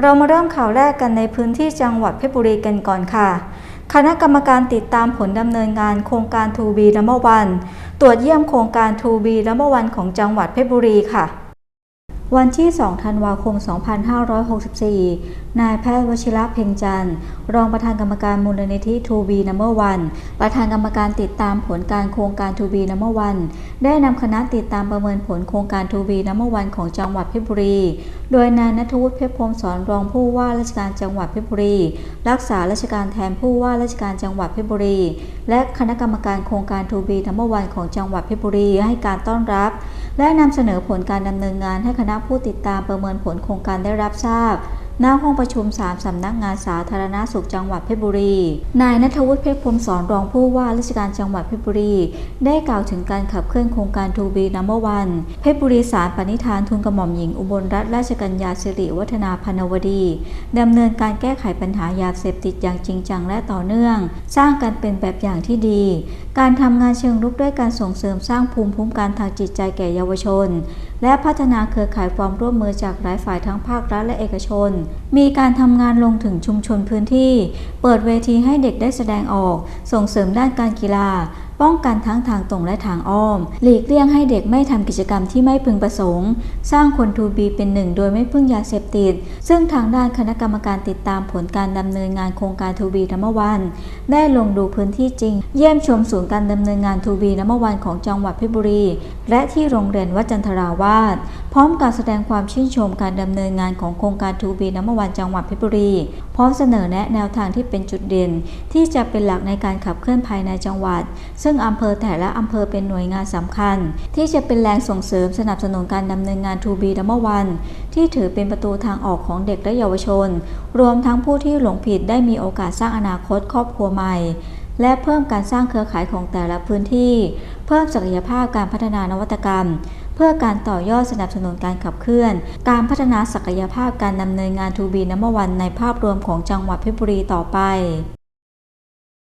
เรามาเริ่มข่าวแรกกันในพื้นที่จังหวัดเพชรบุรีกันก่อนค่ะ คณะกรรมการติดตามผลดำเนินงานโครงการ 2B นัมวัน ตรวจเยี่ยมโครงการ 2B นัมวันของจังหวัดเพชรบุรีค่ะ วันที่ 2 ธันวาคม 2564 นายแพทย์วชิระเพ็งจันทร์ รองประธานกรรมการมูลนิธิ 2B Number One ประธานกรรมการติดตามผลการโครงการ 2B Number One ได้นำคณะติดตามประเมินผลโครงการ 2B Number One ของจังหวัดเพชรบุรี โดยนายนัทวุฒิเพชรพรมสอนรองผู้ว่าราชการจังหวัดเพชรบุรี รักษาราชการแทนผู้ว่าราชการจังหวัดเพชรบุรี และคณะกรรมการโครงการ 2B Number One ของจังหวัดเพชรบุรีให้การต้อนรับ และนำเสนอผลการดำเนินงานให้คณะผู้ติดตามประเมินผลโครงการได้รับทราบ หน้าห้องประชุม 3 สำนักงานสาธารณาสุขจังหวัดเพชรบุรี นายนัทวุฒิเพชรพรมสอนรองผู้ว่าราชการจังหวัดเพชรบุรี ได้กล่าวถึงการขับเคลื่อนโครงการ 2B Number One เพชรบุรีสารปณิธานทุนกระหม่อมหญิงอุบลรัตนราชกัญญาสิริวัฒนาพนวดีดำเนินการแก้ไขปัญหายาเสพติดอย่างจริงจังและต่อเนื่อง สร้างกันเป็นแบบอย่างที่ดี การทำงานเชิงรุกด้วยการส่งเสริมสร้างภูมิคุ้มกันทางจิตใจแก่เยาวชนและพัฒนาเครือข่ายความร่วมมือจากหลายฝ่ายทั้งภาครัฐและเอกชน มีการทำงานลงถึงชุมชนพื้นที่ เปิดเวทีให้เด็กได้แสดงออก ส่งเสริมด้านการกีฬา ป้องกันทั้งทางตรงและทางอ้อม หลีกเลี่ยงให้เด็กไม่ทำกิจกรรมที่ไม่พึงประสงค์ สร้างคนทูบีเป็นหนึ่งโดยไม่พึ่งยาเสพติด ซึ่งทางด้านคณะกรรมการติดตามผลการดำเนินงานโครงการทูบีนัมวัน ได้ลงดูพื้นที่จริง เยี่ยมชมศูนย์การดำเนินงานทูบีนัมวันของจังหวัดเพชรบุรี และที่โรงเรียนวัดจันทราวาส ร้อมการแสดงความชื่นชมการดำเนินงานของโครงการทูบีนัมวันจังหวัดเพชรบุรี พร้อมเสนอแนะแนวทางที่เป็นจุดเด่น ที่จะเป็นหลักในการขับเคลื่อนภายในจังหวัด ซึ่งอำเภอแต่ละอำเภอเป็นหน่วยงานสำคัญ ที่จะเป็นแรงส่งเสริมสนับสนุนการดำเนินงานทูบีนัมวันที่ถือเป็นประตูทางออกของเด็กและเยาวชน รวมทั้งผู้ที่หลงผิดได้มีโอกาสสร้างอนาคตครอบครัวใหม่และเพิ่มการสร้างเครือข่ายของแต่ละพื้นที่ เพิ่มศักยภาพการพัฒนานวัตกรรม เพื่อการต่อยอดสนับสนุนการขับเคลื่อน การพัฒนาศักยภาพการดำเนินงานทูบีน้ำมันในภาพรวมของจังหวัดเพชรบุรีต่อไป